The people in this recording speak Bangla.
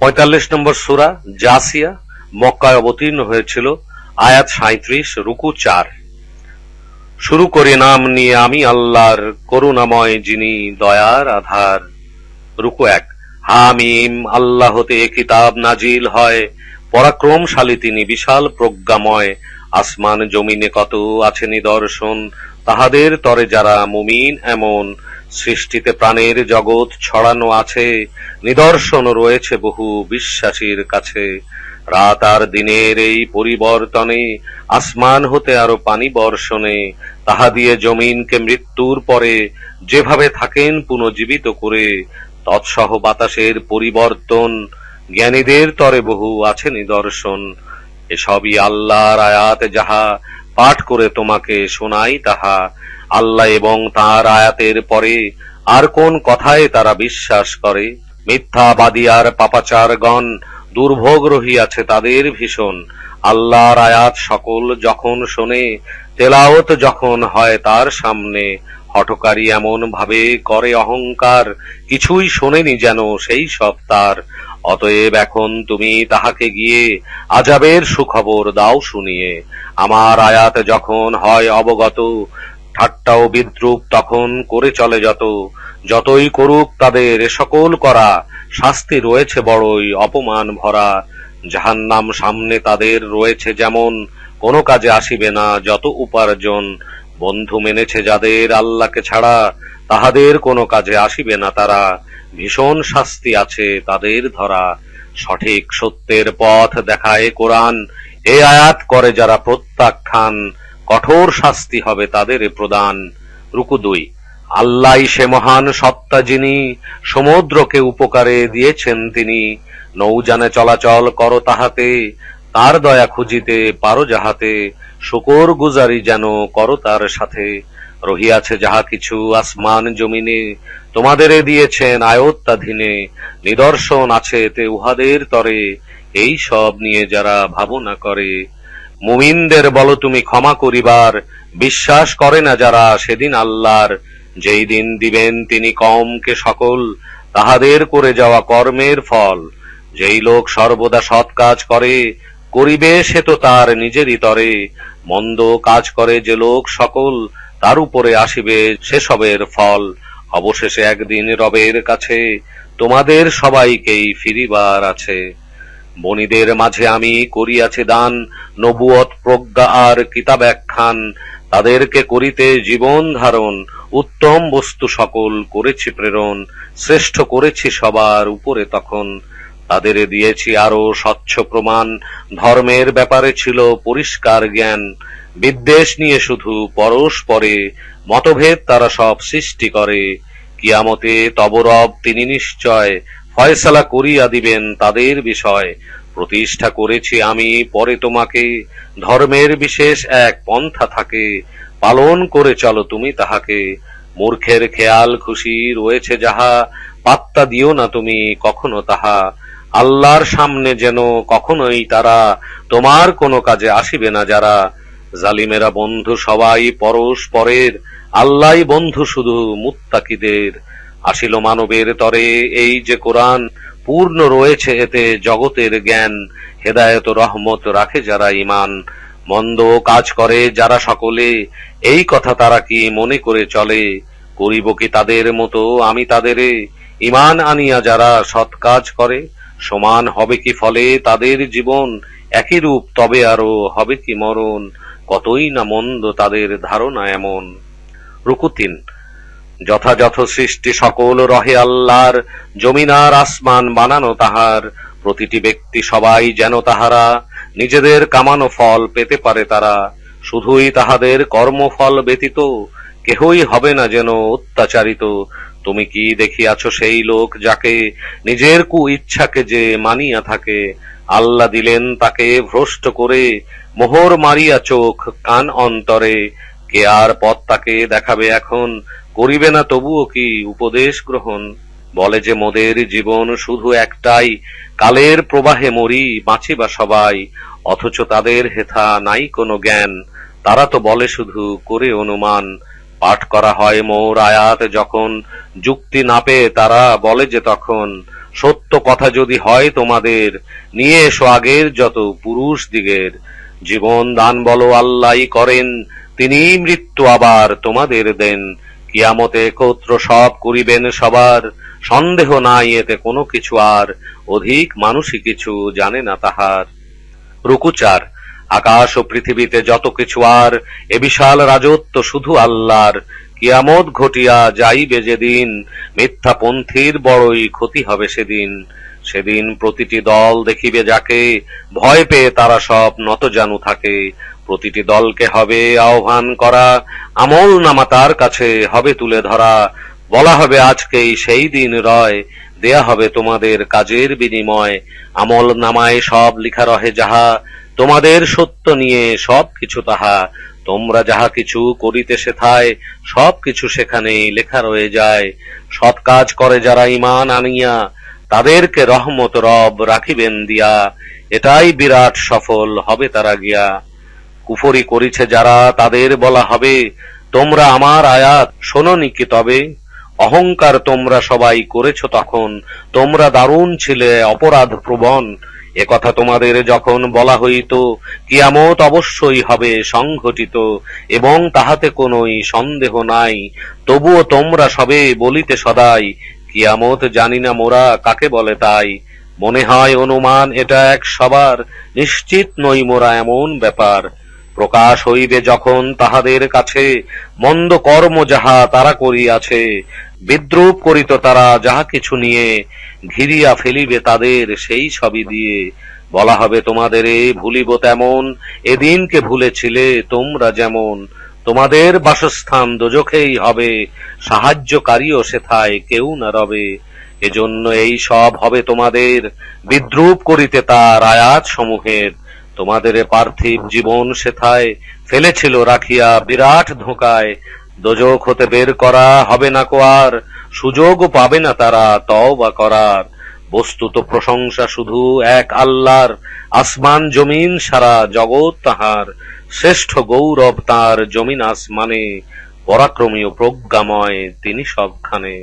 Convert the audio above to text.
পঁয়তাল্লিশ নম্বর সুরা জাসিয়া মক্কায় অবতীর্ণ হয়েছিল, আয়াত সাঁত্রিশ রুকু চার। শুরু করি নাম নিয়ে আমি আল্লাহর করুণাময় যিনি দয়ার আধার। রুকু এক। হামিম, আল্লাহ হতে কিতাব নাজিল হয়। পরাক্রমশালী তিনি, বিশাল প্রজ্ঞাময়। আসমান জমিনে কত আছে নিদর্শন, তাহাদের তরে যারা মুমিন এমন। সৃষ্টিতে প্রাণের জগৎ ছড়ানো আছে, নিদর্শন রয়েছে বহু বিশ্বাসীর কাছে। রাত আর দিনের এই পরিবর্তনে, আসমান হতে আরও পানি বর্ষণে, তাহা দিয়ে জমিনকে মৃত্যুর পরে যেভাবে থাকেন পুনর্জীবিত করে, তৎসহ বাতাসের পরিবর্তন, জ্ঞানীদের তরে বহু আছে নিদর্শন। এসবই আল্লাহর আয়াত যাহা পাঠ করে তোমাকে শোনাই তাহা আল্লাহ এবং তার আয়াতের পরে আর কোন কথায় তারা বিশ্বাস করে? মিথ্যাবাদী আর পাপাচারগণ দুর্ভোগ রহিয়াছে তাদের ভীষণ। আল্লাহর আয়াত সকল যখন শোনে, তেলাওত যখন হয় তার সামনে, হঠকারী এমন ভাবে করে অহংকার, কিছুই শোনেনি যেন সেই সব তার। অতএব এখন তুমি তাহাকে গিয়ে আজাবের সুখবর দাও শুনিয়ে। আমার আয়াত যখন হয় অবগত ঠাট্টা ও বিদ্রুপ তখন করে চলে যত, যতই করুক তাদের সকল করা, শাস্তি রয়েছে বড়ই, অপমান ভরা। জাহান্নাম সামনে তাদের রয়েছে যেমন, কোনো কাজে আসিবে না যত উপার্জন। বন্ধু মেনেছে যাদের আল্লাহকে ছাড়া, তাহাদের কোনো কাজে আসিবে না তারা। ভীষণ শাস্তি আছে তাদের ধরা। সঠিক সত্যের পথ দেখায় কোরআন। এ আয়াত করে যারা প্রত্যাখ্যান কঠোর শাস্তি হবে তাদের প্রদান। রুকু দুই। আল্লাহ সে মহান সত্তা যিনি সমুদ্রকে উপকারে দিয়েছেন তিনি। নৌজানে চলাচল করো তাহাতে, তার দয়া খুঁজিতে পারো যাহাতে, শুকর গুজারি যেন করো তার সাথে। রহিয়াছে যাহা কিছু আসমান জমিনে, তোমাদের দিয়েছেন আয়ত্তাধীনে, নিদর্শন আছে এতে উহাদের তরে। এই সব নিয়ে যারা ভাবনা করে মুমিনদের বলো তুমি ক্ষমা করিবার। বিশ্বাস করে না যারা সেদিন আল্লাহর। যেই দিন দিবেন তিনি কমকে সকল। তাহাদের করে যাওয়া কর্মের ফল। যেই লোক সর্বদা সৎ কাজ করে, করিবে সে তো তার নিজেরই তরে। মন্দ কাজ করে যে লোক সকল, তার উপরে আসিবে সেসবের ফল। অবশেষে একদিন রবের কাছে তোমাদের সবাইকেই ফিরিবার আছে। বণীদের মাঝে আমি করিয়াছি দান, নবুয়ত, প্রজ্ঞা আর কিতাব একখান। তাদেরকে করিতে জীবন ধারণ, উত্তম বস্তু সকল করেছি প্রেরণ, শ্রেষ্ঠ করেছি সবার উপরে তখন। তাদের দিয়েছি আরও স্বচ্ছ প্রমাণ, ধর্মের ব্যাপারে ছিল পরিষ্কার জ্ঞান। বিদ্বেষ নিয়ে শুধু পরস্পরে মতভেদ তারা সব সৃষ্টি করে। কিয়ামতে তবরব তিনি নিশ্চয় ফয়সালা করিয়া দিবেন তাদের বিষয়। প্রতিষ্ঠা করেছি আমি, পরে তোমাকে। ধর্মের বিশেষ এক পন্থা থাকে, পালন করে চলো তুমি তাহাকে। মূর্খের খেয়াল খুশি রয়েছে যাহা, পাত্তা দিও না তুমি কখনো তাহা। আল্লাহর সামনে যেন কখনোই তারা তোমার কোনো কাজে আসিবে না যারা। জালিমেরা বন্ধু সবাই পরস্পরের আল্লাহ বন্ধু শুধু মুত্তাকিদের। আসিল মানবের তরে, এই যে কোরআন পূর্ণ রয়েছে এতে জগতের জ্ঞান, হেদায়ত, রহমত রাখে যারা ইমান মন্দ কাজ করে যারা সকলে, এই কথা তারা কি মনে করে চলে? করিব কি তাদের মতো আমি তাদেরে? ইমান আনিয়া যারা সৎ কাজ করে, সমান হবে কি ফলে তাদের জীবন একই রূপ, তবে আরও হবে কি মরণ? কতই না মন্দ তাদের ধারণা এমন। রুকু তিন। যথাযথ সৃষ্টি সকল রহে আল্লাহর, জমিনার আসমান বানানো তাহার। প্রতিটি ব্যক্তি সবাই যেন তাহারা, নিজেদের কামানো ফল পেতে পারে তারা। শুধুই তাহাদের কর্মফল ব্যতীত কেহই হবে না যেন অত্যাচারিত। তুমি কি দেখিয়াছ সেই লোক যাকে নিজের কু ইচ্ছাকে যে মানিয়া থাকে? আল্লাহ দিলেন তাকে ভ্রষ্ট করে, মোহর মারিয়া চোখ কান অন্তরে। কে আর পথ তাকে দেখাবে এখন? করিবে না তবুও কি উপদেশ গ্রহণ? বলে যে, মোদের জীবন শুধু একটাই, কালের প্রবাহে মরি, বাঁচিবা সবাই, অথচ তাদের হেথা নাই কোনো জ্ঞান। তারা তো বলে শুধু, করে অনুমান। পাঠ করা হয় মোর আয়াত যখন যুক্তি না পেয়ে তারা বলে যে, তখন সত্য কথা যদি হয় তোমাদের, নিয়ে এসো আগের যত পুরুষ দিগের। জীবন দান বলো, আল্লাহই করেন তিনি মৃত্যু আবার তোমাদের দেন। কিয়ামতে একত্র সব করিবেন সবার, সন্দেহ নাই এতে কোনো কিছু আর, অধিক মানুষই কিছু জানে না তাহার। রুকুচার আকাশ ও পৃথিবীতে যত কিছু আর, এ বিশাল রাজত্ব শুধু আল্লাহর। কিয়ামত ঘটিয়া যাইবে যেদিন মিথ্যাপন্থীর বড়ই ক্ষতি হবে সেদিন। সেদিন প্রতিটি দল দেখিবে যাকে, ভয় পেয়ে তারা সব নত জানু থাকে। প্রতিটি দলকে হবে আহ্বান করা, আমল নামা তার কাছে হবে তুলে ধরা। বলা হবে আজকেই সেই দিন রয়, দেয়া হবে তোমাদের কাজের বিনিময়। আমল নামায় সব লিখা রহে যাহা, তোমাদের সত্য নিয়ে সব কিছু তাহা। তোমরা যাহা কিছু করিতে সেথায়, সব কিছু সেখানেই লেখা রয়ে যায়। সৎ কাজ করে যারা ইমান আনিয়া, তাদেরকে রহমত রব রাখিবেন দিয়া। এটাই বিরাট সফল হবে তারা গিয়া। কুফরি করিছে যারা, তাদের বলা হবে, তোমরা আমার আয়াত শোনোনি কি তবে? অহংকার তোমরা সবাই করেছ তখন। তোমরা দারুণ ছিলে অপরাধ প্রবণ একথা তোমাদের যখন বলা হইত, কিয়ামত অবশ্যই হবে সংঘটিত, এবং তাহাতে কোনোই সন্দেহ নাই। তবুও তোমরা সবে বলিতে সদাই, কিয়ামত জানি না মোরা কাকে বলে তাই। মনে হয় অনুমান এটা এক সবার, নিশ্চিত নই মোরা এমন ব্যাপার। প্রকাশ হইবে যখন তাহাদের কাছে মন্দ কর্ম যাহা তারা করিয়াছে, বিদ্রুপ করিত তারা যাহা কিছু নিয়ে ঘিরিয়া ফেলিবে তাদের সেই সবই দিয়ে। বলা হবে, তোমাদের এ ভুলিব তেমন এদিনকে ভুলেছিলে তোমরা যেমন, তোমাদের বাসস্থান দোজখেই হবে, সাহায্যকারীও সেথায় কেউ না রবে। এজন্য এই সব হবে তোমাদের, বিদ্রুপ করিতে তার আয়াত সমূহের তোমাদের পার্থিব জীবন সেথায় ফেলেছিল রাখিয়া বিরাট ধোকায়। দোজক হতে বের করা হবে না কো আর সুযোগও পাবে না তারা, তও বা করার। বস্তুত প্রশংসা শুধু এক আল্লাহর, আসমান জমিন সারা জগৎ তাহার। শ্রেষ্ঠ গৌরব তার জমিন আসমানে, পরাক্রমী ও প্রজ্ঞাময় তিনি সবখানে।